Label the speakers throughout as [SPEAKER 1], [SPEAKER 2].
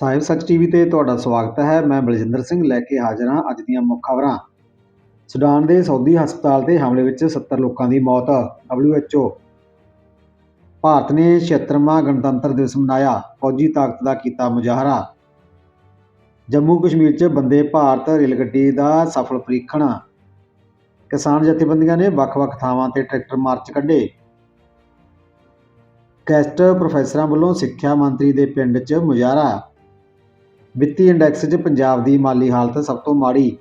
[SPEAKER 1] ਸਾਹਿਬ ਸੱਚ ਟੀਵੀ ਤੇ ਤੁਹਾਡਾ ਸਵਾਗਤ ਹੈ। ਮੈਂ ਬਲਜਿੰਦਰ ਸਿੰਘ ਲੈ ਕੇ ਹਾਜ਼ਰ ਹਾਂ ਅੱਜ ਦੀਆਂ ਮੁੱਖ ਖਬਰਾਂ। ਸੁਡਾਨ ਦੇ ਸਾਊਦੀ ਹਸਪਤਾਲ ਤੇ ਹਮਲੇ ਵਿੱਚ 70 ਲੋਕਾਂ ਦੀ ਮੌਤ। WHO ਭਾਰਤ ਨੇ 76ਵਾਂ ਗਣਤੰਤਰ ਦਿਵਸ ਮਨਾਇਆ। ਫੌਜੀ ਤਾਕਤ ਦਾ ਕੀਤਾ ਮੁਜ਼ਾਹਰਾ। ਜੰਮੂ ਕਸ਼ਮੀਰ 'ਚ ਬੰਦੇ ਭਾਰਤ ਰੇਲ ਗੱਡੀ ਦਾ ਸਫਲ ਪ੍ਰੀਖਣ। ਕਿਸਾਨ ਜਥੇਬੰਦੀਆਂ ਨੇ ਵੱਖ-ਵੱਖ ਥਾਵਾਂ ਤੇ ਟਰੈਕਟਰ ਮਾਰਚ ਕੱਢੇ। ਗੈਸਟ ਪ੍ਰੋਫੈਸਰਾਂ ਵੱਲੋਂ ਸਿੱਖਿਆ ਮੰਤਰੀ ਦੇ ਪਿੰਡ 'ਚ ਮੁਜ਼ਾਹਰਾ। ਵਿੱਤੀ ਇੰਡੈਕਸ 'ਚ ਪੰਜਾਬ ਦੀ ਮਾਲੀ ਹਾਲਤ ਸਭ ਤੋਂ ਮਾੜੀ।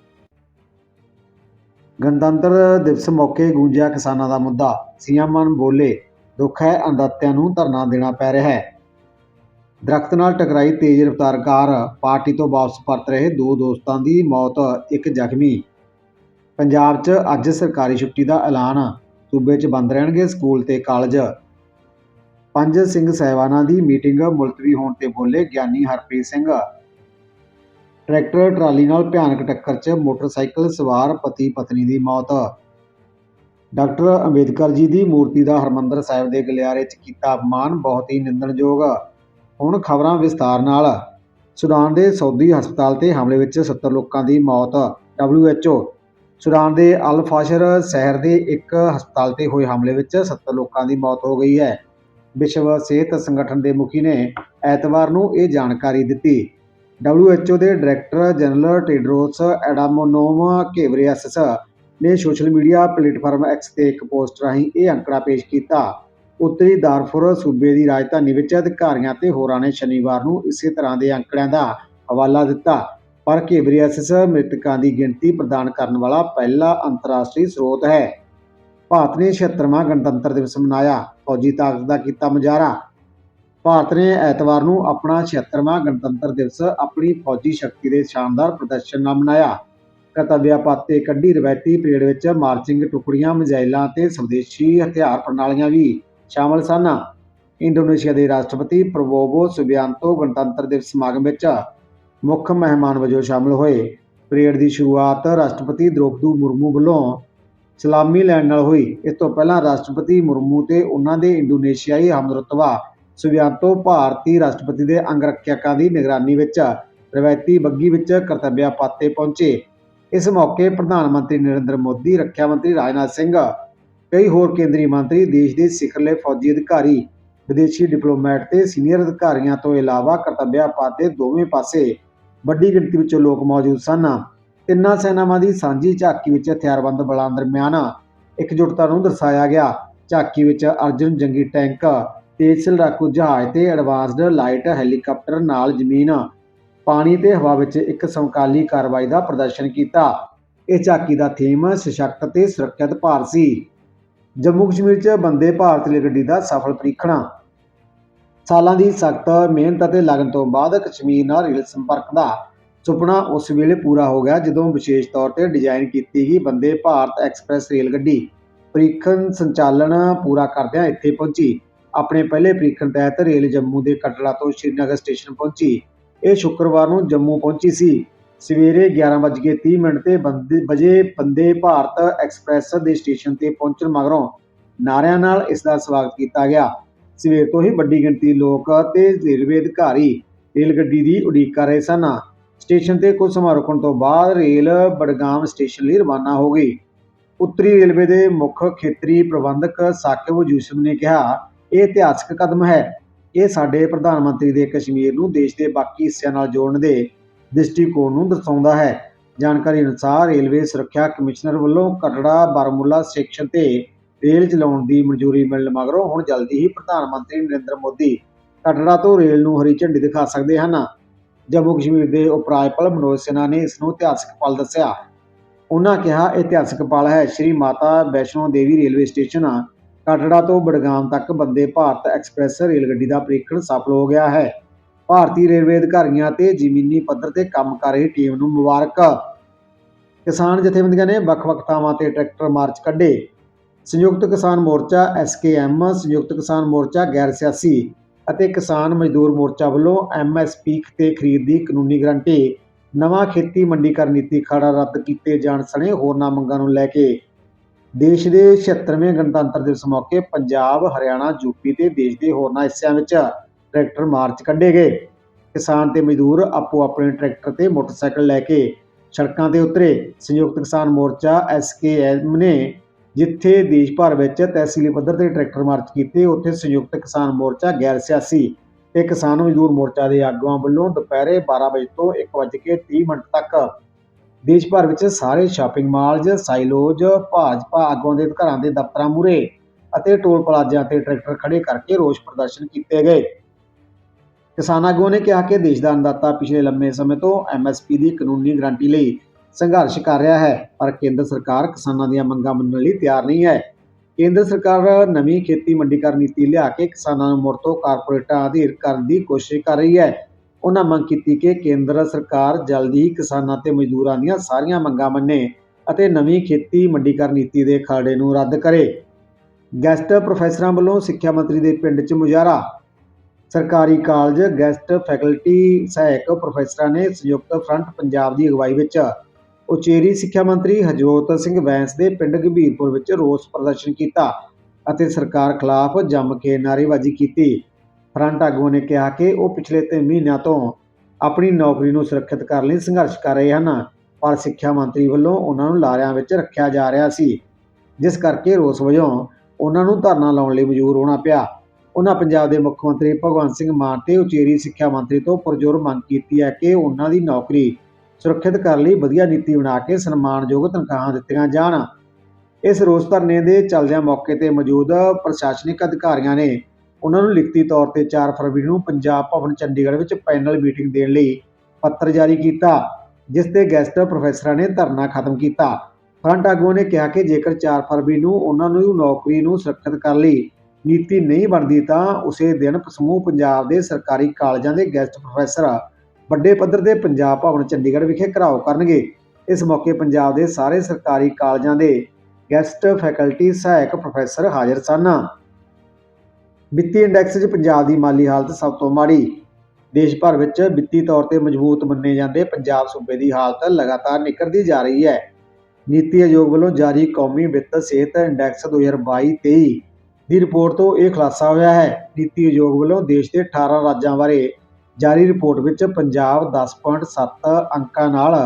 [SPEAKER 1] ਗਣਤੰਤਰ ਦਿਵਸ ਮੌਕੇ ਗੂੰਜਿਆ ਕਿਸਾਨਾਂ ਦਾ ਮੁੱਦਾ। ਸੀਐਮ ਮਾਨ ਬੋਲੇ, ਦੁੱਖ ਹੈ ਅੰਦਾਤਿਆਂ ਨੂੰ ਧਰਨਾ ਦੇਣਾ ਪੈ ਰਿਹਾ ਹੈ। ਦਰਖਤ ਨਾਲ ਟਕਰਾਈ ਤੇਜ਼ ਰਫ਼ਤਾਰ ਕਾਰ। ਪਾਰਟੀ ਤੋਂ ਵਾਪਸ ਪਰਤ ਰਹੇ ਦੋ ਦੋਸਤਾਂ ਦੀ ਮੌਤ, ਇੱਕ ਜ਼ਖਮੀ। ਪੰਜਾਬ 'ਚ ਅੱਜ ਸਰਕਾਰੀ ਛੁੱਟੀ ਦਾ ਐਲਾਨ। ਸੂਬੇ 'ਚ ਬੰਦ ਰਹਿਣਗੇ ਸਕੂਲ ਤੇ ਕਾਲਜ। ਪੰਜ ਸਿੰਘ ਸਹਿਬਾਨਾਂ ਦੀ ਮੀਟਿੰਗ ਮੁਲਤਵੀ ਹੋਣ ਤੇ ਬੋਲੇ ਗਿਆਨੀ ਹਰਪ੍ਰੀਤ ਸਿੰਘ। ਟਰੈਕਟਰ ਟਰਾਲੀ ਨਾਲ ਭਿਆਨਕ ਟੱਕਰ 'ਚ ਮੋਟਰਸਾਈਕਲ ਸਵਾਰ ਪਤੀ ਪਤਨੀ ਦੀ ਮੌਤ। ਡਾਕਟਰ ਅੰਬੇਦਕਰ ਜੀ ਦੀ ਮੂਰਤੀ ਦਾ ਹਰਮੰਦਰ ਸਾਹਿਬ ਦੇ ਗਲਿਆਰੇ 'ਚ ਕੀਤਾ ਅਪਮਾਨ, ਬਹੁਤ ਹੀ ਨਿੰਦਣਯੋਗ। ਹੁਣ ਖਬਰਾਂ ਵਿਸਤਾਰ ਨਾਲ। ਸੁਡਾਨ ਦੇ ਸਾਊਦੀ ਹਸਪਤਾਲ ਤੇ ਹਮਲੇ ਵਿੱਚ 70 ਲੋਕਾਂ ਦੀ ਮੌਤ। WHO ਸੁਡਾਨ ਦੇ ਅਲ ਫਾਸ਼ਰ ਸ਼ਹਿਰ ਦੇ ਇੱਕ ਹਸਪਤਾਲ ਤੇ ਹੋਏ ਹਮਲੇ ਵਿੱਚ 70 ਲੋਕਾਂ ਦੀ ਮੌਤ ਹੋ ਗਈ ਹੈ। ਵਿਸ਼ਵ ਸਿਹਤ ਸੰਗਠਨ ਦੇ ਮੁਖੀ ਨੇ ਐਤਵਾਰ ਨੂੰ ਇਹ ਜਾਣਕਾਰੀ ਦਿੱਤੀ। WHO ਦੇ ਡਾਇਰੈਕਟਰ ਜਨਰਲ ਟੈਡਰੋਸ ਐਡਾਮੋਨੋਮ ਘੇਬਰੇਸਸ ਨੇ ਸੋਸ਼ਲ ਮੀਡੀਆ ਪਲੇਟਫਾਰਮ ਐਕਸ ਤੇ ਇੱਕ ਪੋਸਟ ਰਾਹੀਂ ਇਹ ਅੰਕੜਾ ਪੇਸ਼ ਕੀਤਾ। ਉੱਤਰੀ ਦਾਰਫੁਰ ਸੂਬੇ ਦੀ ਰਾਜਧਾਨੀ ਵਿੱਚ ਅਧਿਕਾਰੀਆਂ ਤੇ ਹੋਰਾਂ ਨੇ ਸ਼ਨੀਵਾਰ ਨੂੰ ਇਸੇ ਤਰ੍ਹਾਂ ਦੇ ਅੰਕੜਿਆਂ ਦਾ ਹਵਾਲਾ ਦਿੱਤਾ। ਪਰ ਘੇਬਰੇਸਸ ਮ੍ਰਿਤਕਾਂ ਦੀ ਗਿਣਤੀ ਪ੍ਰਦਾਨ ਕਰਨ ਵਾਲਾ ਪਹਿਲਾ ਅੰਤਰਰਾਸ਼ਟਰੀ ਸਰੋਤ ਹੈ। ਭਾਰਤ ਨੇ 76ਵਾਂ ਗਣਤੰਤਰ ਦਿਵਸ ਮਨਾਇਆ। ਫੌਜੀ ਤਾਕਤ ਦਾ ਕੀਤਾ ਮੁਜ਼ਾਹਰਾ। ਭਾਰਤ ਨੇ ਐਤਵਾਰ ਨੂੰ ਆਪਣਾ 76ਵਾਂ ਗਣਤੰਤਰ ਦਿਵਸ ਆਪਣੀ ਫੌਜੀ ਸ਼ਕਤੀ ਦੇ ਸ਼ਾਨਦਾਰ ਪ੍ਰਦਰਸ਼ਨ ਨਾਲ ਮਨਾਇਆ। ਕਰਤੱਵਿਆ ਪਾਤੇ ਕੱਢੀ ਰਵਾਇਤੀ ਪਰੇਡ ਵਿੱਚ ਮਾਰਚਿੰਗ ਟੁਕੜੀਆਂ, ਮਿਜ਼ਾਈਲਾਂ ਤੇ ਸਵਦੇਸ਼ੀ ਹਥਿਆਰ ਪ੍ਰਣਾਲੀਆਂ ਵੀ ਸ਼ਾਮਲ ਸਨ। ਇੰਡੋਨੇਸ਼ੀਆ ਦੇ ਰਾਸ਼ਟਰਪਤੀ ਪ੍ਰਬੋਵੋ ਸੁਬਿਆਂਤੋ ਗਣਤੰਤਰ ਦਿਵਸ ਸਮਾਗਮ ਵਿੱਚ ਮੁੱਖ ਮਹਿਮਾਨ ਵਜੋਂ ਸ਼ਾਮਲ ਹੋਏ। ਪਰੇਡ ਦੀ ਸ਼ੁਰੂਆਤ ਰਾਸ਼ਟਰਪਤੀ ਦ੍ਰੋਪਦੀ ਮੁਰਮੂ ਵੱਲੋਂ ਸਲਾਮੀ ਲੈਣ ਨਾਲ ਹੋਈ। ਇਸ ਤੋਂ ਪਹਿਲਾਂ ਰਾਸ਼ਟਰਪਤੀ ਮੁਰਮੂ ਤੇ ਉਹਨਾਂ ਦੇ ਇੰਡੋਨੇਸ਼ੀਆਈ ਹਮਦਰਤਵਾ ਸੁਬਿਆਂਤੋ ਭਾਰਤੀ ਰਾਸ਼ਟਰਪਤੀ ਦੇ ਅੰਗ ਰੱਖਿਅਕਾਂ ਦੀ ਨਿਗਰਾਨੀ ਵਿੱਚ ਰਵਾਇਤੀ ਬੱਗੀ ਵਿੱਚ ਕਰਤੱਵਿਆ ਪਾਤੇ ਪਹੁੰਚੇ। ਇਸ ਮੌਕੇ ਪ੍ਰਧਾਨ ਮੰਤਰੀ ਨਰਿੰਦਰ ਮੋਦੀ, ਰੱਖਿਆ ਮੰਤਰੀ ਰਾਜਨਾਥ ਸਿੰਘ, ਕਈ ਹੋਰ ਕੇਂਦਰੀ ਮੰਤਰੀ, ਦੇਸ਼ ਦੇ ਸਿਖਰਲੇ ਫੌਜੀ ਅਧਿਕਾਰੀ, ਵਿਦੇਸ਼ੀ ਡਿਪਲੋਮੈਟ ਤੇ ਸੀਨੀਅਰ ਅਧਿਕਾਰੀਆਂ ਤੋਂ ਇਲਾਵਾ ਕਰਤੱਵਿਆ ਪਾਤੇ ਦੋਵੇਂ ਪਾਸੇ ਵੱਡੀ ਗਿਣਤੀ ਵਿੱਚ ਲੋਕ ਮੌਜੂਦ ਸਨ। ਤਿੰਨਾਂ ਸੈਨਾਵਾਂ ਦੀ ਸਾਂਝੀ ਝਾਕੀ ਵਿੱਚ ਹਥਿਆਰਬੰਦ ਬਲਾਂ ਦਰਮਿਆਨ ਇਕਜੁੱਟਤਾ ਨੂੰ ਦਰਸਾਇਆ ਗਿਆ। ਝਾਕੀ ਵਿੱਚ ਅਰਜੁਨ ਜੰਗੀ ਟੈਂਕ ਤੇਜ਼ ਲੜਾਕੂ ਜਹਾਜ਼ ਤੇ ਐਡਵਾਂਸਡ ਲਾਈਟ ਹੈਲੀਕਾਪਟਰ ਨਾਲ ਜ਼ਮੀਨ, ਪਾਣੀ ਤੇ ਹਵਾ ਵਿੱਚ ਇੱਕ ਸਮਕਾਲੀ ਕਾਰਵਾਈ ਦਾ ਪ੍ਰਦਰਸ਼ਨ ਕੀਤਾ। ਇਹ ਝਾਕੀ ਦਾ ਥੀਮ ਸਸ਼ਕਤ ਤੇ ਸੁਰੱਖਿਅਤ ਭਾਰਤ ਸੀ। ਜੰਮੂ ਕਸ਼ਮੀਰ 'ਚ ਬੰਦੇ ਭਾਰਤ ਰੇਲ ਗੱਡੀ ਦਾ ਸਫਲ ਪ੍ਰੀਖਣਾ। ਸਾਲਾਂ ਦੀ ਸਖਤ ਮਿਹਨਤ ਅਤੇ ਲਗਨ ਤੋਂ ਬਾਅਦ ਕਸ਼ਮੀਰ ਨਾਲ ਰੇਲ ਸੰਪਰਕ ਦਾ ਸੁਪਨਾ ਉਸ ਵੇਲੇ ਪੂਰਾ ਹੋ ਗਿਆ ਜਦੋਂ ਵਿਸ਼ੇਸ਼ ਤੌਰ ਤੇ ਡਿਜ਼ਾਈਨ ਕੀਤੀ ਗਈ ਬੰਦੇ ਭਾਰਤ ਐਕਸਪ੍ਰੈਸ ਰੇਲ ਗੱਡੀ ਪ੍ਰੀਖਣ ਸੰਚਾਲਨ ਪੂਰਾ ਕਰਦਿਆਂ ਇੱਥੇ ਪਹੁੰਚੀ। ਆਪਣੇ ਪਹਿਲੇ ਪ੍ਰੀਖਣ ਤਹਿਤ ਰੇਲ ਜੰਮੂ ਦੇ ਕਟੜਾ ਤੋਂ ਸ਼੍ਰੀਨਗਰ ਸਟੇਸ਼ਨ ਪਹੁੰਚੀ। ਇਹ ਸ਼ੁੱਕਰਵਾਰ ਨੂੰ ਜੰਮੂ ਪਹੁੰਚੀ ਸੀ। ਸਵੇਰੇ 11:30 ਮਿੰਟ ਤੇ ਬੰਦੇ, ਵਜੇ ਬੰਦੇ ਭਾਰਤ ਐਕਸਪ੍ਰੈਸ ਦੇ ਸਟੇਸ਼ਨ ਤੇ ਪਹੁੰਚਣ ਮਗਰੋਂ ਨਾਰਿਆਂ ਨਾਲ ਇਸ ਦਾ ਸਵਾਗਤ ਕੀਤਾ ਗਿਆ। ਸਵੇਰ ਤੋਂ ਹੀ ਵੱਡੀ ਗਿਣਤੀ ਲੋਕ ਤੇ ਰੇਲਵੇ ਅਧਿਕਾਰੀ ਰੇਲ ਗੱਡੀ ਦੀ ਉਡੀਕ ਕਰ ਰਹੇ ਸਨ। ਸਟੇਸ਼ਨ ਤੇ ਕੁਝ ਸਮਾਂ ਰੁਕਣ ਤੋਂ ਬਾਅਦ ਰੇਲ ਬੜਗਾਮ ਸਟੇਸ਼ਨ ਲਈ ਰਵਾਨਾ ਹੋ ਗਈ। ਉੱਤਰੀ ਰੇਲਵੇ ਦੇ ਮੁੱਖ ਖੇਤਰੀ ਪ੍ਰਬੰਧਕ ਸਾਕਿਬ ਯੂਸਫ ਨੇ ਕਿਹਾ ਇਹ ਇਤਿਹਾਸਕ ਕਦਮ ਹੈ। ਇਹ ਸਾਡੇ ਪ੍ਰਧਾਨ ਮੰਤਰੀ ਦੇ ਕਸ਼ਮੀਰ ਨੂੰ ਦੇਸ਼ ਦੇ ਬਾਕੀ ਹਿੱਸਿਆਂ ਨਾਲ ਜੋੜਨ ਦੇ ਦ੍ਰਿਸ਼ਟੀਕੋਣ ਨੂੰ ਦਰਸਾਉਂਦਾ ਹੈ। ਜਾਣਕਾਰੀ ਅਨੁਸਾਰ ਰੇਲਵੇ ਸੁਰੱਖਿਆ ਕਮਿਸ਼ਨਰ ਵੱਲੋਂ ਕਟੜਾ, ਬਾਰਾਮੂਲਾ ਸੈਕਸ਼ਨ ਤੇ ਰੇਲ ਚਲਾਉਣ ਦੀ ਮਨਜ਼ੂਰੀ ਮਿਲਣ ਮਗਰੋਂ ਹੁਣ ਜਲਦੀ ਹੀ ਪ੍ਰਧਾਨ ਮੰਤਰੀ ਨਰਿੰਦਰ ਮੋਦੀ ਕਟੜਾ ਤੋਂ ਰੇਲ ਨੂੰ ਹਰੀ ਝੰਡੀ ਦਿਖਾ ਸਕਦੇ ਹਨ। ਜੰਮੂ ਕਸ਼ਮੀਰ ਦੇ ਉਪ ਰਾਜਪਾਲ ਮਨੋਜ ਸਿਨਹਾ ਨੇ ਇਸ ਨੂੰ ਇਤਿਹਾਸਕ ਪਲ ਦੱਸਿਆ। ਉਹਨਾਂ ਕਿਹਾ, ਇਤਿਹਾਸਕ ਪਲ ਹੈ। ਸ਼੍ਰੀ ਮਾਤਾ ਵੈਸ਼ਨੋ ਦੇਵੀ ਰੇਲਵੇ ਸਟੇਸ਼ਨ ਕਟੜਾ ਤੋਂ ਬੜਗਾਮ ਤੱਕ ਬੰਦੇ ਭਾਰਤ ਐਕਸਪ੍ਰੈਸ ਰੇਲ ਗੱਡੀ ਦਾ ਪ੍ਰੀਖਣ ਸਫਲ ਹੋ ਗਿਆ ਹੈ। ਭਾਰਤੀ ਰੇਲਵੇ ਅਧਿਕਾਰੀਆਂ ਤੇ ਜ਼ਮੀਨੀ ਪੱਧਰ ਤੇ ਕੰਮ ਕਰ ਰਹੀ ਟੀਮ ਨੂੰ ਮੁਬਾਰਕ। ਕਿਸਾਨ ਜਥੇਬੰਦੀਆਂ ਨੇ ਵੱਖ-ਵੱਖ ਥਾਵਾਂ ਤੇ ਟਰੈਕਟਰ ਮਾਰਚ ਕੱਢੇ। ਸੰਯੁਕਤ ਕਿਸਾਨ ਮੋਰਚਾ ਐਸਕੇਐਮ ਸੰਯੁਕਤ ਕਿਸਾਨ ਮੋਰਚਾ ਗੈਰ ਸਿਆਸੀ ਅਤੇ ਕਿਸਾਨ ਮਜ਼ਦੂਰ ਮੋਰਚਾ ਵੱਲੋਂ ਐਮਐਸਪੀ ਤੇ ਖਰੀਦ ਦੀ ਕਾਨੂੰਨੀ ਗਰੰਟੀ, ਨਵਾਂ ਖੇਤੀ ਮੰਡੀਕਰਨ ਨੀਤੀ ਖੜਾ ਰੱਦ ਕੀਤੇ ਜਾਣ ਸਣੇ ਹੋਰਨਾਂ ਮੰਗਾਂ ਨੂੰ ਲੈ ਕੇ ਦੇਸ਼ ਦੇ 76ਵੇਂ ਗਣਤੰਤਰ ਦਿਵਸ ਮੌਕੇ ਪੰਜਾਬ, ਹਰਿਆਣਾ, ਯੂਪੀ ਤੇ ਦੇਸ਼ ਦੇ ਹੋਰਨਾਂ ਹਿੱਸਿਆਂ ਵਿੱਚ ਟਰੈਕਟਰ ਮਾਰਚ ਕੱਢੇ ਗਏ। ਕਿਸਾਨ ਤੇ ਮਜ਼ਦੂਰ ਆਪੋ ਆਪਣੇ ਟਰੈਕਟਰ ਤੇ ਮੋਟਰਸਾਈਕਲ ਲੈ ਕੇ ਸੜਕਾਂ ਤੇ ਉਤਰੇ ਸੰਯੁਕਤ ਕਿਸਾਨ ਮੋਰਚਾ ਐਸਕੇਐਮ ਨੇ ਜਿੱਥੇ ਦੇਸ਼ ਭਰ ਵਿੱਚ ਤਹਿਸੀਲੀ ਪੱਧਰ ਤੇ ਟਰੈਕਟਰ ਮਾਰਚ ਕੀਤੇ ਉੱਥੇ ਸੰਯੁਕਤ ਕਿਸਾਨ ਮੋਰਚਾ ਗੈਰ ਸਿਆਸੀ ਤੇ ਕਿਸਾਨ ਮਜ਼ਦੂਰ ਮੋਰਚਾ ਦੇ ਆਗੂਆਂ ਵੱਲੋਂ ਦੁਪਹਿਰੇ 12 ਵਜੇ ਤੋਂ 1:30 ਮਿੰਟ ਤੱਕ ਦੇਸ਼ ਭਰ ਵਿੱਚ ਸਾਰੇ ਸ਼ਾਪਿੰਗ ਮਾਲਜ਼ ਸਾਈਲੋਜ ਭਾਜਪਾ ਆਗੂਆਂ ਦੇ ਘਰਾਂ ਦੇ ਦਫ਼ਤਰਾਂ ਮੂਹਰੇ ਅਤੇ ਟੋਲ ਪਲਾਜ਼ਿਆਂ ਤੇ ਟਰੈਕਟਰ ਖੜੇ ਕਰਕੇ ਰੋਸ ਪ੍ਰਦਰਸ਼ਨ ਕੀਤੇ ਗਏ। ਕਿਸਾਨ ਆਗੂਆਂ ਨੇ ਕਿਹਾ ਕਿ ਦੇਸ਼ ਦਾ ਅੰਨਦਾਤਾ ਪਿਛਲੇ ਲੰਮੇ ਸਮੇਂ ਤੋਂ ਐਮਐਸਪੀ ਦੀ ਕਾਨੂੰਨੀ ਗਰੰਟੀ ਲਈ ਸੰਘਰਸ਼ ਕਰ ਰਿਹਾ ਹੈ, ਪਰ ਕੇਂਦਰ ਸਰਕਾਰ ਕਿਸਾਨਾਂ ਦੀਆਂ ਮੰਗਾਂ ਮੰਨਣ ਲਈ ਤਿਆਰ ਨਹੀਂ ਹੈ। ਕੇਂਦਰ ਸਰਕਾਰ ਨਵੀਂ ਖੇਤੀ ਮੰਡੀਕਰਨ ਨੀਤੀ ਲਿਆ ਕੇ ਕਿਸਾਨਾਂ ਨੂੰ ਮੁੜ ਤੋਂ ਕਾਰਪੋਰੇਟਾਂ ਅਧੀਨ ਕਰਨ ਦੀ ਕੋਸ਼ਿਸ਼ ਕਰ ਰਹੀ ਹੈ। ਉਹਨਾਂ ਮੰਗ ਕੀਤੀ ਕਿ ਕੇਂਦਰ ਸਰਕਾਰ ਜਲਦੀ ਹੀ ਕਿਸਾਨਾਂ ਤੇ ਮਜ਼ਦੂਰਾਂ ਦੀਆਂ ਸਾਰੀਆਂ ਮੰਗਾਂ ਮੰਨੇ ਅਤੇ ਨਵੀਂ ਖੇਤੀ ਮੰਡੀਕਰਨ ਨੀਤੀ ਦੇ ਖਰੜੇ ਨੂੰ ਰੱਦ ਕਰੇ। ਗੈਸਟ ਪ੍ਰੋਫੈਸਰਾਂ ਵੱਲੋਂ ਸਿੱਖਿਆ ਮੰਤਰੀ ਦੇ ਪਿੰਡ 'ਚ ਮੁਜ਼ਾਹਰਾ। ਸਰਕਾਰੀ ਕਾਲਜ ਗੈਸਟ ਫੈਕਲਟੀ ਸਹਾਇਕ ਪ੍ਰੋਫੈਸਰਾਂ ਨੇ ਸੰਯੁਕਤ ਫਰੰਟ ਪੰਜਾਬ ਦੀ ਅਗਵਾਈ ਵਿੱਚ ਉਚੇਰੀ ਸਿੱਖਿਆ ਮੰਤਰੀ ਹਰਜੋਤ ਸਿੰਘ ਬੈਂਸ ਦੇ ਪਿੰਡ ਗੰਭੀਰਪੁਰ ਵਿੱਚ ਰੋਸ ਪ੍ਰਦਰਸ਼ਨ ਕੀਤਾ ਅਤੇ ਸਰਕਾਰ ਖਿਲਾਫ ਜੰਮ ਕੇ ਨਾਅਰੇਬਾਜ਼ੀ ਕੀਤੀ। ਫਰੰਟ ਆਗੂਆਂ ਨੇ ਕਿਹਾ ਕਿ ਉਹ ਪਿਛਲੇ 3 ਮਹੀਨਿਆਂ ਤੋਂ ਆਪਣੀ ਨੌਕਰੀ ਨੂੰ ਸੁਰੱਖਿਅਤ ਕਰਨ ਲਈ ਸੰਘਰਸ਼ ਕਰ ਰਹੇ ਹਨ, ਪਰ ਸਿੱਖਿਆ ਮੰਤਰੀ ਵੱਲੋਂ ਉਹਨਾਂ ਨੂੰ ਲਾਰਿਆਂ ਵਿੱਚ ਰੱਖਿਆ ਜਾ ਰਿਹਾ ਸੀ। ਜਿਸ ਕਰਕੇ ਰੋਸ ਵਜੋਂ ਉਹਨਾਂ ਨੂੰ ਧਰਨਾ ਲਾਉਣ ਲਈ ਮਜਬੂਰ ਹੋਣਾ ਪਿਆ। ਉਹਨਾਂ ਪੰਜਾਬ ਦੇ ਮੁੱਖ ਮੰਤਰੀ ਭਗਵੰਤ ਸਿੰਘ ਮਾਨ ਤੇ ਉਚੇਰੀ ਸਿੱਖਿਆ ਮੰਤਰੀ ਤੋਂ ਪਰਜ਼ੋਰ ਮੰਗ ਕੀਤੀ ਹੈ ਕਿ ਉਹਨਾਂ ਦੀ ਨੌਕਰੀ ਸੁਰੱਖਿਅਤ ਕਰਨ ਲਈ ਵਧੀਆ ਨੀਤੀ ਬਣਾ ਕੇ ਸਨਮਾਨਯੋਗ ਤਨਖਾਹਾਂ ਦਿੱਤੀਆਂ ਜਾਣ। ਇਸ ਰੋਸ ਧਰਨੇ ਦੇ ਚੱਲਦਿਆਂ ਮੌਕੇ ਤੇ ਮੌਜੂਦ ਪ੍ਰਸ਼ਾਸਨਿਕ ਅਧਿਕਾਰੀਆਂ ਨੇ ਉਹਨਾਂ ਨੂੰ ਲਿਖਤੀ ਤੌਰ ਤੇ 4 ਫਰਵਰੀ ਨੂੰ ਪੰਜਾਬ ਭਵਨ ਚੰਡੀਗੜ੍ਹ ਵਿੱਚ ਪੈਨਲ ਮੀਟਿੰਗ ਦੇਣ ਲਈ ਪੱਤਰ ਜਾਰੀ ਕੀਤਾ, ਜਿਸ ਤੇ ਗੈਸਟ ਪ੍ਰੋਫੈਸਰਾਂ ਨੇ ਧਰਨਾ ਖਤਮ ਕੀਤਾ। ਫਰੰਟ ਆਗੂਆਂ ਨੇ ਕਿਹਾ ਕਿ ਜੇਕਰ 4 ਫਰਵਰੀ ਨੂੰ ਉਹਨਾਂ ਨੂੰ ਨੌਕਰੀ ਨੂੰ ਸੁਰੱਖਿਅਤ ਕਰਨ ਲਈ ਨੀਤੀ ਨਹੀਂ ਬਣਦੀ ਤਾਂ ਉਸੇ ਦਿਨ ਸਮੂਹ ਪੰਜਾਬ ਦੇ ਸਰਕਾਰੀ ਕਾਲਜਾਂ ਦੇ ਗੈਸਟ ਪ੍ਰੋਫੈਸਰ ਵੱਡੇ ਪੱਧਰ ਤੇ ਪੰਜਾਬ ਭਵਨ ਚੰਡੀਗੜ੍ਹ ਵਿਖੇ ਘਰਾਓ ਕਰਨਗੇ। ਇਸ ਮੌਕੇ ਪੰਜਾਬ ਦੇ ਸਾਰੇ ਸਰਕਾਰੀ ਕਾਲਜਾਂ ਦੇ ਗੈਸਟ, ਫੈਕਲਟੀ ਸਹਾਇਕ ਪ੍ਰੋਫੈਸਰ ਹਾਜ਼ਰ ਸਨ। ਵਿੱਤੀ ਇੰਡੈਕਸ 'ਚ ਪੰਜਾਬ ਦੀ ਮਾਲੀ ਹਾਲਤ ਸਭ ਤੋਂ ਮਾੜੀ। ਦੇਸ਼ ਭਰ ਵਿੱਚ ਵਿੱਤੀ ਤੌਰ ਤੇ ਮਜ਼ਬੂਤ ਮੰਨੇ ਜਾਂਦੇ ਪੰਜਾਬ ਸੂਬੇ ਦੀ ਹਾਲਤ ਲਗਾਤਾਰ ਨਿਕਲਦੀ ਜਾ ਰਹੀ ਹੈ। ਨੀਤੀ ਆਯੋਗ ਵੱਲੋਂ ਜਾਰੀ ਕੌਮੀ ਵਿੱਤ ਸਿਹਤ ਇੰਡੈਕਸ 2022-23 ਦੀ ਰਿਪੋਰਟ ਤੋਂ ਇਹ ਖੁਲਾਸਾ ਹੋਇਆ ਹੈ। ਨੀਤੀ ਆਯੋਗ ਵੱਲੋਂ ਦੇਸ਼ ਦੇ 18 ਰਾਜਾਂ ਬਾਰੇ ਜਾਰੀ ਰਿਪੋਰਟ ਵਿੱਚ ਪੰਜਾਬ 10.7 ਅੰਕਾਂ ਨਾਲ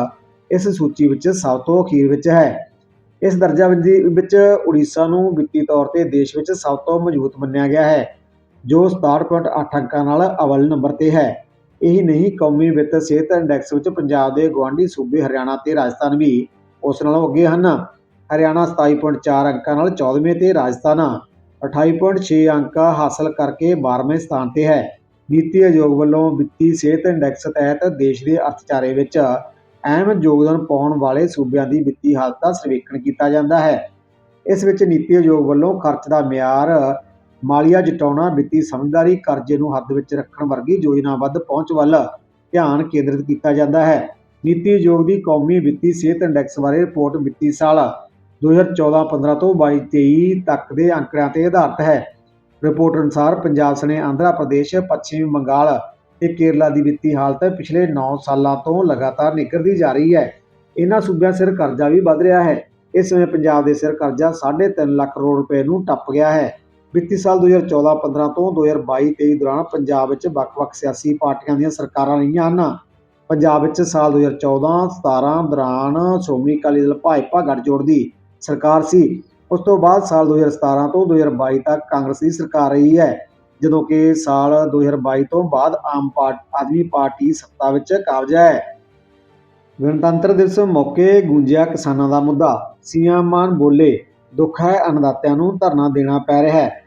[SPEAKER 1] ਇਸ ਸੂਚੀ ਵਿੱਚ ਸਭ ਤੋਂ ਅਖੀਰ ਵਿੱਚ ਹੈ। ਇਸ ਦਰਜਾਬੰਦੀ ਵਿੱਚ ਉੜੀਸਾ ਨੂੰ ਵਿੱਤੀ ਤੌਰ ਤੇ ਦੇਸ਼ ਵਿੱਚ ਸਭ ਤੋਂ ਮਜ਼ਬੂਤ ਮੰਨਿਆ ਗਿਆ ਹੈ। ਜੋ 67.8 ਅੰਕਾਂ ਨਾਲ ਅਵਲ ਨੰਬਰ ਤੇ ਹੈ। ਇਹੀ ਨਹੀਂ, ਕੌਮੀ ਵਿੱਤ ਸਿਹਤ ਇੰਡੈਕਸ ਵਿੱਚ ਪੰਜਾਬ ਦੇ ਗੁਆਂਢੀ ਸੂਬੇ ਹਰਿਆਣਾ ਤੇ ਰਾਜਸਥਾਨ ਵੀ ਉਸ ਨਾਲੋਂ ਅੱਗੇ ਹਨ। ਹਰਿਆਣਾ 27.4 ਅੰਕਾਂ ਨਾਲ 14ਵੇਂ ਤੇ ਰਾਜਸਥਾਨ 28.6 ਅੰਕ ਹਾਸਲ ਕਰਕੇ 12ਵੇਂ ਸਥਾਨ ਤੇ ਹੈ। ਨੀਤੀ ਆਯੋਗ ਵੱਲੋਂ ਵਿੱਤੀ ਸਿਹਤ ਇੰਡੈਕਸ ਤਹਿਤ ਦੇਸ਼ ਦੇ ਅਰਥਚਾਰੇ ਵਿੱਚ ਅਹਿਮ ਯੋਗਦਾਨ ਪਾਉਣ ਵਾਲੇ ਸੂਬਿਆਂ ਦੀ ਵਿੱਤੀ ਹਾਲਤ ਦਾ ਸਰਵੇਖਣ ਕੀਤਾ ਜਾਂਦਾ ਹੈ। ਇਸ ਵਿੱਚ ਨੀਤੀ ਆਯੋਗ ਵੱਲੋਂ ਖਰਚ ਦਾ ਮਿਆਰ ਮਾਲੀਆ ਜਟਾਉਣਾ ਵਿੱਤੀ ਸਮਝਦਾਰੀ, ਕਰਜ਼ੇ ਨੂੰ ਹੱਦ ਵਿੱਚ ਰੱਖਣ ਵਰਗੀ ਯੋਜਨਾਬੱਧ ਪਹੁੰਚ ਵੱਲ ਧਿਆਨ ਕੇਂਦਰਿਤ ਕੀਤਾ ਜਾਂਦਾ ਹੈ। ਨੀਤੀ ਆਯੋਗ ਦੀ ਕੌਮੀ ਵਿੱਤੀ ਸਿਹਤ ਇੰਡੈਕਸ ਬਾਰੇ ਰਿਪੋਰਟ ਵਿੱਤੀ ਸਾਲ 2014-15 ਤੋਂ 22-23 ਤੱਕ ਦੇ ਅੰਕੜਿਆਂ ਤੇ ਆਧਾਰਿਤ ਹੈ। ਰਿਪੋਰਟ ਅਨੁਸਾਰ ਪੰਜਾਬ ਸਣੇ ਆਂਧਰਾ ਪ੍ਰਦੇਸ਼, ਪੱਛਮੀ ਬੰਗਾਲ ਤੇ ਕੇਰਲਾ ਦੀ ਵਿੱਤੀ ਹਾਲਤ ਪਿਛਲੇ 9 ਸਾਲਾਂ ਤੋਂ ਲਗਾਤਾਰ ਨਿੱਘਰਦੀ ਜਾ ਰਹੀ ਹੈ। ਇਹਨਾਂ ਸੂਬਿਆਂ ਸਿਰ ਕਰਜ਼ਾ ਵੀ ਵੱਧ ਰਿਹਾ ਹੈ। ਇਸ ਸਮੇਂ ਪੰਜਾਬ ਦੇ ਸਿਰ ਕਰਜ਼ਾ 3.5 ਲੱਖ ਕਰੋੜ ਰੁਪਏ ਨੂੰ ਟੱਪ ਗਿਆ ਹੈ। ਵਿੱਤੀ ਸਾਲ 2014-15 ਤੋਂ 2022-23 ਦੌਰਾਨ ਪੰਜਾਬ ਵਿੱਚ ਵੱਖ-ਵੱਖ ਸਿਆਸੀ ਪਾਰਟੀਆਂ ਦੀਆਂ ਸਰਕਾਰਾਂ ਰਹੀਆਂ ਹਨ। ਪੰਜਾਬ ਵਿੱਚ ਸਾਲ 2014-17 ਦੌਰਾਨ ਸ਼੍ਰੋਮਣੀ ਅਕਾਲੀ ਦਲ ਭਾਜਪਾ ਗੱਠਜੋੜ ਦੀ ਸਰਕਾਰ ਸੀ। ਉਸ ਤੋਂ ਬਾਅਦ ਸਾਲ 2017 ਤੋਂ 2022 ਤੱਕ ਕਾਂਗਰਸ ਦੀ ਸਰਕਾਰ ਰਹੀ ਹੈ। ਜਦੋਂ ਕਿ ਸਾਲ 2022 ਤੋਂ ਬਾਅਦ ਆਮ ਪਾਰਟ ਆਦਮੀ ਪਾਰਟੀ ਸੱਤਾ ਵਿੱਚ ਕਾਬਜ਼ ਹੈ। ਗਣਤੰਤਰ ਦਿਵਸ ਮੌਕੇ ਗੂੰਜਿਆ ਕਿਸਾਨਾਂ ਦਾ ਮੁੱਦਾ। ਸੀਐਮ ਮਾਨ ਬੋਲੇ ਦੁੱਖ ਹੈ, ਅੰਨਦਾਤਿਆਂ ਨੂੰ ਧਰਨਾ ਦੇਣਾ ਪੈ ਰਿਹਾ ਹੈ।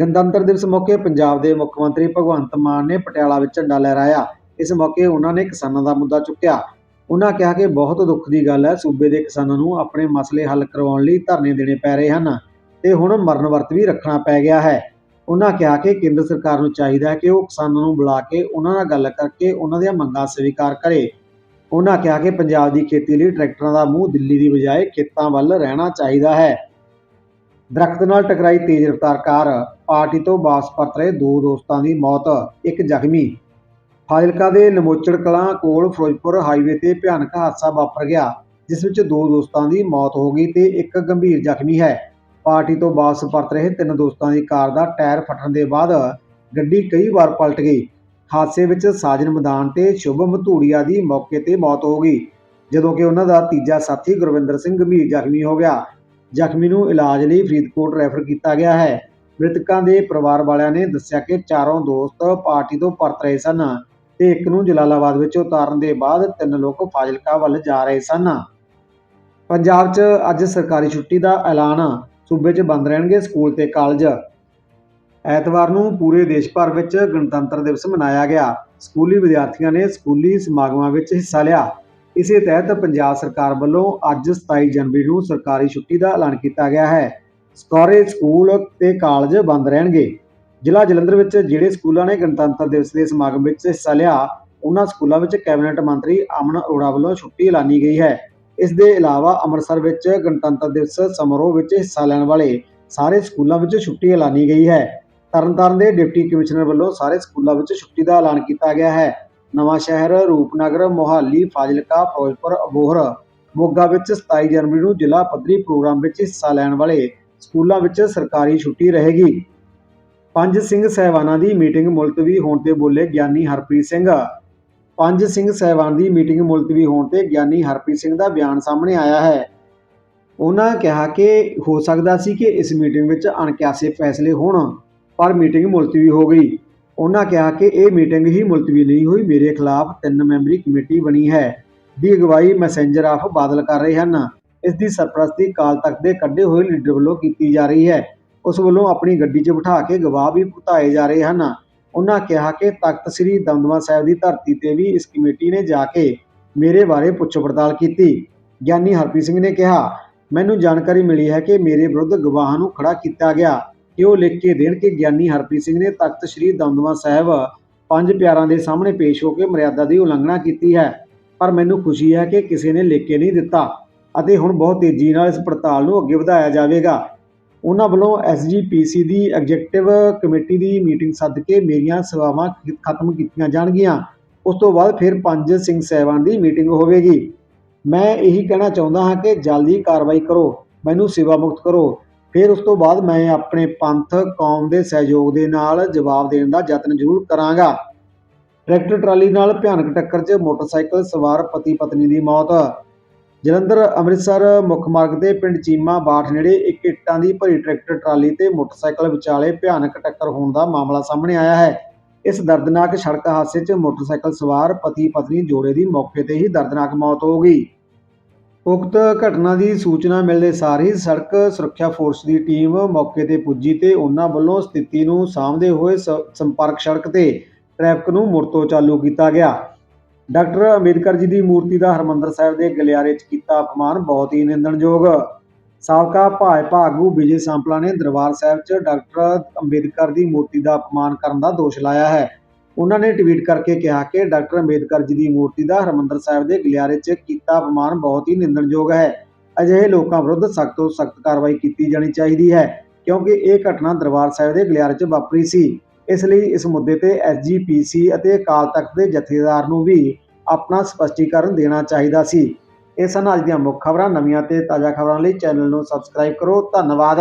[SPEAKER 1] ਗਣਤੰਤਰ ਦਿਵਸ ਮੌਕੇ ਪੰਜਾਬ ਦੇ ਮੁੱਖ ਮੰਤਰੀ ਭਗਵੰਤ ਮਾਨ ਨੇ ਪਟਿਆਲਾ ਵਿੱਚ ਝੰਡਾ ਲਹਿਰਾਇਆ। ਇਸ ਮੌਕੇ ਉਹਨਾਂ ਨੇ ਕਿਸਾਨਾਂ ਦਾ ਮੁੱਦਾ ਚੁੱਕਿਆ। ਉਹਨਾਂ ਕਿਹਾ ਕਿ ਬਹੁਤ ਦੁੱਖ ਦੀ ਗੱਲ ਹੈ, ਸੂਬੇ ਦੇ ਕਿਸਾਨਾਂ ਨੂੰ ਆਪਣੇ ਮਸਲੇ ਹੱਲ ਕਰਵਾਉਣ ਲਈ ਧਰਨੇ ਦੇਣੇ ਪੈ ਰਹੇ ਹਨ ਤੇ ਹੁਣ ਮਰਨ ਵਰਤ ਵੀ ਰੱਖਣਾ ਪੈ ਗਿਆ ਹੈ। ਉਹਨਾਂ ਕਿਹਾ ਕਿ ਕੇਂਦਰ ਸਰਕਾਰ ਨੂੰ ਚਾਹੀਦਾ ਹੈ ਕਿ ਉਹ ਕਿਸਾਨਾਂ ਨੂੰ ਬੁਲਾ ਕੇ ਉਹਨਾਂ ਨਾਲ ਗੱਲ ਕਰਕੇ ਉਹਨਾਂ ਦੀਆਂ ਮੰਗਾਂ ਸਵੀਕਾਰ ਕਰੇ। ਉਹਨਾਂ ਕਿਹਾ ਕਿ ਪੰਜਾਬ ਦੀ ਖੇਤੀ ਲਈ ਟਰੈਕਟਰਾਂ ਦਾ ਮੂੰਹ ਦਿੱਲੀ ਦੀ ਬਜਾਏ ਖੇਤਾਂ ਵੱਲ ਰਹਿਣਾ ਚਾਹੀਦਾ ਹੈ। ਦਰਖਤ ਨਾਲ ਟਕਰਾਈ ਤੇਜ਼ ਰਫ਼ਤਾਰ ਕਾਰ ਪਾਰਟੀ ਤੋਂ ਵਾਪਸ ਪਰਤ ਰਹੇ ਦੋ ਦੋਸਤਾਂ ਦੀ ਮੌਤ, ਇੱਕ ਜ਼ਖਮੀ। ਫਾਜ਼ਿਲਕਾ ਦੇ ਨਮੋਚੜ ਕਲਾਂ ਕੋਲ ਫਿਰੋਜ਼ਪੁਰ ਹਾਈਵੇ ਤੇ ਭਿਆਨਕ ਹਾਦਸਾ ਵਾਪਰ ਗਿਆ, ਜਿਸ ਵਿੱਚ ਦੋ ਦੋਸਤਾਂ ਦੀ ਮੌਤ ਹੋ ਗਈ ਤੇ ਇੱਕ ਗੰਭੀਰ ਜ਼ਖਮੀ ਹੈ। ਪਾਰਟੀ ਤੋਂ ਵਾਪਸ ਪਰਤ ਰਹੇ ਤਿੰਨ ਦੋਸਤਾਂ ਦੀ ਕਾਰ ਦਾ ਟਾਇਰ ਫਟਣ ਦੇ ਬਾਅਦ ਗੱਡੀ ਕਈ ਵਾਰ ਪਲਟ ਗਈ। ਹਾਦਸੇ ਵਿੱਚ ਸਾਜਨ ਮੈਦਾਨ ਤੇ ਸ਼ੁਭਮ ਧੂੜੀਆ ਦੀ ਮੌਕੇ ਤੇ ਮੌਤ ਹੋ ਗਈ, ਜਦੋਂ ਕਿ ਉਹਨਾਂ ਦਾ ਤੀਜਾ ਸਾਥੀ ਗੁਰਵਿੰਦਰ ਸਿੰਘ ਗੰਭੀਰ ਜ਼ਖਮੀ ਹੋ ਗਿਆ। ਜ਼ਖਮੀ ਨੂੰ ਇਲਾਜ ਲਈ ਫਰੀਦਕੋਟ ਰੈਫਰ ਕੀਤਾ ਗਿਆ ਹੈ। ਮ੍ਰਿਤਕਾਂ ਦੇ ਪਰਿਵਾਰ ਵਾਲਿਆਂ ਨੇ ਦੱਸਿਆ ਕਿ ਚਾਰੋਂ ਦੋਸਤ ਪਾਰਟੀ ਤੋਂ ਪਰਤ ਰਹੇ ਸਨ ਤੇ ਇੱਕ ਨੂੰ ਜਲਾਲਾਬਾਦ ਵਿੱਚ ਉਤਾਰਨ ਦੇ ਬਾਅਦ ਤਿੰਨ ਲੋਕ ਫਾਜ਼ਿਲਕਾ ਵੱਲ ਜਾ ਰਹੇ ਸਨ। ਪੰਜਾਬ 'ਚ ਅੱਜ ਸਰਕਾਰੀ ਛੁੱਟੀ ਦਾ ਐਲਾਨ, ਸੂਬੇ 'ਚ ਬੰਦ ਰਹਿਣਗੇ ਸਕੂਲ ਤੇ ਕਾਲਜ। ਐਤਵਾਰ ਨੂੰ ਪੂਰੇ ਦੇਸ਼ ਭਰ ਵਿੱਚ ਗਣਤੰਤਰ ਦਿਵਸ ਮਨਾਇਆ ਗਿਆ। ਸਕੂਲੀ ਵਿਦਿਆਰਥੀਆਂ ਨੇ ਸਕੂਲੀ ਸਮਾਗਮਾਂ ਵਿੱਚ ਹਿੱਸਾ ਲਿਆ। ਇਸੇ ਤਹਿਤ ਪੰਜਾਬ ਸਰਕਾਰ ਵੱਲੋਂ ਅੱਜ 27 ਜਨਵਰੀ ਨੂੰ ਸਰਕਾਰੀ ਛੁੱਟੀ ਦਾ ਐਲਾਨ ਕੀਤਾ ਗਿਆ ਹੈ। ਸਾਰੇ ਸਕੂਲ ਤੇ ਕਾਲਜ ਬੰਦ ਰਹਿਣਗੇ। ਜ਼ਿਲ੍ਹਾ ਜਲੰਧਰ ਵਿੱਚ ਜਿਹੜੇ ਸਕੂਲਾਂ ਨੇ ਗਣਤੰਤਰ ਦਿਵਸ ਦੇ ਸਮਾਗਮ ਵਿੱਚ ਹਿੱਸਾ ਲਿਆ, ਉਹਨਾਂ ਸਕੂਲਾਂ ਵਿੱਚ ਕੈਬਨਿਟ ਮੰਤਰੀ ਅਮਨ ਅਰੋੜਾ ਵੱਲੋਂ ਛੁੱਟੀ ਐਲਾਨੀ ਗਈ ਹੈ। ਇਸ ਦੇ ਇਲਾਵਾ ਅੰਮ੍ਰਿਤਸਰ ਵਿੱਚ ਗਣਤੰਤਰ ਦਿਵਸ ਸਮਾਰੋਹ ਵਿੱਚ ਹਿੱਸਾ ਲੈਣ ਵਾਲੇ ਸਾਰੇ ਸਕੂਲਾਂ ਵਿੱਚ ਛੁੱਟੀ ਐਲਾਨੀ ਗਈ ਹੈ। ਤਰਨਤਾਰਨ ਦੇ ਡਿਪਟੀ ਕਮਿਸ਼ਨਰ ਵੱਲੋਂ ਸਾਰੇ ਸਕੂਲਾਂ ਵਿੱਚ ਛੁੱਟੀ ਦਾ ਐਲਾਨ ਕੀਤਾ ਗਿਆ ਹੈ। ਨਵਾਂਸ਼ਹਿਰ ਰੂਪਨਗਰ, ਮੋਹਾਲੀ, ਫਾਜ਼ਿਲਕਾ, ਫਿਰੋਜ਼ਪੁਰ, ਅਬੋਹਰ। ਮੋਗਾ ਵਿੱਚ 27 ਜਨਵਰੀ ਨੂੰ ਜ਼ਿਲ੍ਹਾ ਪੱਧਰੀ ਪ੍ਰੋਗਰਾਮ ਵਿੱਚ ਹਿੱਸਾ ਲੈਣ ਵਾਲੇ ਸਕੂਲਾਂ ਵਿੱਚ ਸਰਕਾਰੀ ਛੁੱਟੀ ਰਹੇਗੀ। ਪੰਜ ਸਿੰਘ ਸਹਿਬਾਨਾਂ ਦੀ ਮੀਟਿੰਗ ਮੁਲਤਵੀ ਹੋਣ ਤੇ ਬੋਲੇ ਗਿਆਨੀ ਹਰਪ੍ਰੀਤ ਸਿੰਘ। ਪੰਜ ਸਿੰਘ ਸਹਿਬਾਨ ਦੀ ਮੀਟਿੰਗ ਮੁਲਤਵੀ ਹੋਣ ਤੇ ਗਿਆਨੀ ਹਰਪ੍ਰੀਤ ਸਿੰਘ ਦਾ ਬਿਆਨ ਸਾਹਮਣੇ ਆਇਆ ਹੈ। ਉਹਨਾਂ ਕਿਹਾ ਕਿ ਹੋ ਸਕਦਾ ਸੀ ਕਿ ਇਸ ਮੀਟਿੰਗ ਵਿੱਚ ਅਣਕਿਆਸੇ ਫੈਸਲੇ ਹੋਣ, ਪਰ ਮੀਟਿੰਗ ਮੁਲਤਵੀ ਹੋ ਗਈ। ਉਹਨਾਂ ਕਿਹਾ ਕਿ ਇਹ ਮੀਟਿੰਗ ਹੀ ਮੁਲਤਵੀ ਨਹੀਂ ਹੋਈ। ਮੇਰੇ ਖਿਲਾਫ ਤਿੰਨ ਮੈਂਬਰੀ ਕਮੇਟੀ ਬਣੀ ਹੈ। ਦੀ ਅਗਵਾਈ ਮੈਸੇਂਜਰ ਆਫ ਬਾਦਲ ਕਰ ਰਹੇ ਹਨ। ਇਸ ਦੀ ਸਰਪ੍ਰਸਤੀ ਕਾਲ ਤਖ਼ਤ ਦੇ ਕੱਢੇ ਹੋਏ ਲੀਡਰ ਵੱਲੋਂ ਕੀਤੀ ਜਾ ਰਹੀ ਹੈ। ਉਸ ਵੱਲੋਂ ਆਪਣੀ ਗੱਡੀ 'ਚ ਬਿਠਾ ਕੇ ਗਵਾਹ ਵੀ ਭੁਗਤਾਏ ਜਾ ਰਹੇ ਹਨ। ਉਹਨਾਂ ਕਿਹਾ ਕਿ ਤਖਤ ਸ੍ਰੀ ਦਮਦਮਾ ਸਾਹਿਬ ਦੀ ਧਰਤੀ ਤੇ ਵੀ ਇਸ ਕਮੇਟੀ ਨੇ ਜਾ ਕੇ ਮੇਰੇ ਬਾਰੇ ਪੁੱਛ ਪੜਤਾਲ ਕੀਤੀ। ਗਿਆਨੀ ਹਰਪ੍ਰੀਤ ਸਿੰਘ ਨੇ ਕਿਹਾ, ਮੈਨੂੰ ਜਾਣਕਾਰੀ ਮਿਲੀ ਹੈ ਕਿ ਮੇਰੇ ਵਿਰੁੱਧ ਗਵਾਹਾਂ ਨੂੰ ਖੜਾ ਕੀਤਾ ਗਿਆ। ਕਿ ਉਹ ਲਿਖ ਕੇ ਦੇਣ ਕਿ ਗਿਆਨੀ ਹਰਪ੍ਰੀਤ ਸਿੰਘ ਨੇ ਤਖਤ ਸ੍ਰੀ ਦਮਦਮਾ ਸਾਹਿਬ ਪੰਜ ਪਿਆਰਾਂ ਦੇ ਸਾਹਮਣੇ ਪੇਸ਼ ਹੋ ਕੇ ਮਰਿਆਦਾ ਦੀ ਉਲੰਘਣਾ ਕੀਤੀ ਹੈ। ਪਰ ਮੈਨੂੰ ਖੁਸ਼ੀ ਹੈ ਕਿ ਕਿਸੇ ਨੇ ਲਿਖ ਕੇ ਨਹੀਂ ਦਿੱਤਾ ਅਤੇ ਹੁਣ ਬਹੁਤ ਤੇਜ਼ੀ ਨਾਲ ਇਸ ਪੜਤਾਲ ਨੂੰ ਅੱਗੇ ਵਧਾਇਆ ਜਾਵੇਗਾ। ਉਹਨਾਂ ਵੱਲੋਂ ਐਸਜੀਪੀਸੀ ਦੀ ਐਗਜ਼ੈਕਟਿਵ ਕਮੇਟੀ ਦੀ ਮੀਟਿੰਗ ਸੱਦ ਕੇ ਮੇਰੀਆਂ ਸੇਵਾਵਾਂ ਖ- ਖਤਮ ਕੀਤੀਆਂ ਜਾਣਗੀਆਂ। ਉਸ ਤੋਂ ਬਾਅਦ ਫਿਰ ਪੰਜ ਸਿੰਘ ਸਹਿਬਾਨ ਦੀ ਮੀਟਿੰਗ ਹੋਵੇਗੀ। ਮੈਂ ਇਹੀ ਕਹਿਣਾ ਚਾਹੁੰਦਾ ਹਾਂ ਕਿ ਜਲਦੀ ਕਾਰਵਾਈ ਕਰੋ। ਮੈਨੂੰ ਸੇਵਾ ਮੁਕਤ ਕਰੋ। ਫਿਰ ਉਸ ਤੋਂ ਬਾਅਦ ਮੈਂ ਆਪਣੇ ਪੰਥ, ਕੌਮ ਦੇ ਸਹਿਯੋਗ ਦੇ ਨਾਲ ਜਵਾਬ ਦੇਣ ਦਾ ਯਤਨ ਜ਼ਰੂਰ ਕਰਾਂਗਾ। ਟਰੈਕਟਰ ਟਰਾਲੀ ਨਾਲ ਭਿਆਨਕ ਟੱਕਰ 'ਚ ਮੋਟਰਸਾਈਕਲ ਸਵਾਰ ਪਤੀ ਪਤਨੀ ਦੀ ਮੌਤ। ਜਲੰਧਰ, ਅੰਮ੍ਰਿਤਸਰ ਮੁੱਖ ਮਾਰਗ ਤੇ ਪਿੰਡ ਚੀਮਾ ਬਾਠ ਨੇੜੇ ਇੱਕ ਇੱਟਾਂ ਦੀ ਭਰੀ ਟਰੈਕਟਰ ਟਰਾਲੀ ਤੇ ਮੋਟਰਸਾਈਕਲ ਵਿਚਾਲੇ ਭਿਆਨਕ ਟੱਕਰ ਹੋਣ ਦਾ ਮਾਮਲਾ ਸਾਹਮਣੇ ਆਇਆ ਹੈ। ਇਸ ਦਰਦਨਾਕ ਸੜਕ ਹਾਦਸੇ 'ਚ ਮੋਟਰਸਾਈਕਲ ਸਵਾਰ ਪਤੀ ਪਤਨੀ ਜੋੜੇ ਦੀ ਮੌਕੇ ਤੇ ਹੀ ਦਰਦਨਾਕ ਮੌਤ ਹੋ ਗਈ। ਉਕਤ ਘਟਨਾ ਦੀ ਸੂਚਨਾ ਮਿਲਦੇ ਸਾਰ ਹੀ ਸੜਕ ਸੁਰੱਖਿਆ ਫੋਰਸ ਦੀ ਟੀਮ ਮੌਕੇ ਤੇ ਪੁੱਜੀ ਤੇ ਉਹਨਾਂ ਵੱਲੋਂ ਸਥਿਤੀ ਨੂੰ ਸਾਂਭਦੇ ਹੋਏ ਸ- ਸੰਪਰਕ ਸੜਕ ਤੇ ਟ੍ਰੈਫਿਕ ਨੂੰ ਮੁੜ ਤੋਂ ਚਾਲੂ ਕੀਤਾ ਗਿਆ। ਡਾਕਟਰ ਅੰਬੇਦਕਰ ਜੀ ਦੀ ਮੂਰਤੀ ਦਾ ਹਰਮੰਦਰ ਸਾਹਿਬ ਦੇ ਗਲਿਆਰੇ 'ਚ ਕੀਤਾ ਅਪਮਾਨ, ਬਹੁਤ ਹੀ ਨਿੰਦਣਯੋਗ। ਸਾਬਕਾ ਭਾਜਪਾ ਆਗੂ ਵਿਜੇ ਸਾਂਪਲਾ ਨੇ ਦਰਬਾਰ ਸਾਹਿਬ 'ਚ ਡਾਕਟਰ ਅੰਬੇਦਕਰ ਦੀ ਮੂਰਤੀ ਦਾ ਅਪਮਾਨ ਕਰਨ ਦਾ ਦੋਸ਼ ਲਾਇਆ ਹੈ। ਉਹਨਾਂ ਨੇ ਟਵੀਟ ਕਰਕੇ ਕਿਹਾ ਕਿ ਡਾਕਟਰ ਅੰਬੇਦਕਰ ਜੀ ਦੀ ਮੂਰਤੀ ਦਾ ਹਰਮੰਦਰ ਸਾਹਿਬ ਦੇ ਗਲਿਆਰੇ 'ਚ ਕੀਤਾ ਅਪਮਾਨ ਬਹੁਤ ਹੀ ਨਿੰਦਣਯੋਗ ਹੈ। ਅਜਿਹੇ ਲੋਕਾਂ ਵਿਰੁੱਧ ਸਖਤ ਤੋਂ ਸਖਤ ਕਾਰਵਾਈ ਕੀਤੀ ਜਾਣੀ ਚਾਹੀਦੀ ਹੈ, ਕਿਉਂਕਿ ਇਹ ਘਟਨਾ ਦਰਬਾਰ ਸਾਹਿਬ ਦੇ ਗਲਿਆਰੇ 'ਚ ਵਾਪਰੀ ਸੀ। ਇਸ ਲਈ ਇਸ ਮੁੱਦੇ ਤੇ ਐਸਜੀਪੀਸੀ ਅਤੇ ਅਕਾਲ ਤਖਤ ਦੇ ਜਥੇਦਾਰ ਨੂੰ ਵੀ ਆਪਣਾ ਸਪਸ਼ਟੀਕਰਨ ਦੇਣਾ ਚਾਹੀਦਾ ਸੀ। ਇਹ ਸਨ ਅੱਜ ਦੀਆਂ ਮੁੱਖ ਖਬਰਾਂ। ਨਵੀਆਂ ਤੇ ਤਾਜ਼ਾ ਖਬਰਾਂ ਲਈ ਚੈਨਲ ਨੂੰ ਸਬਸਕ੍ਰਾਈਬ ਕਰੋ। ਧੰਨਵਾਦ।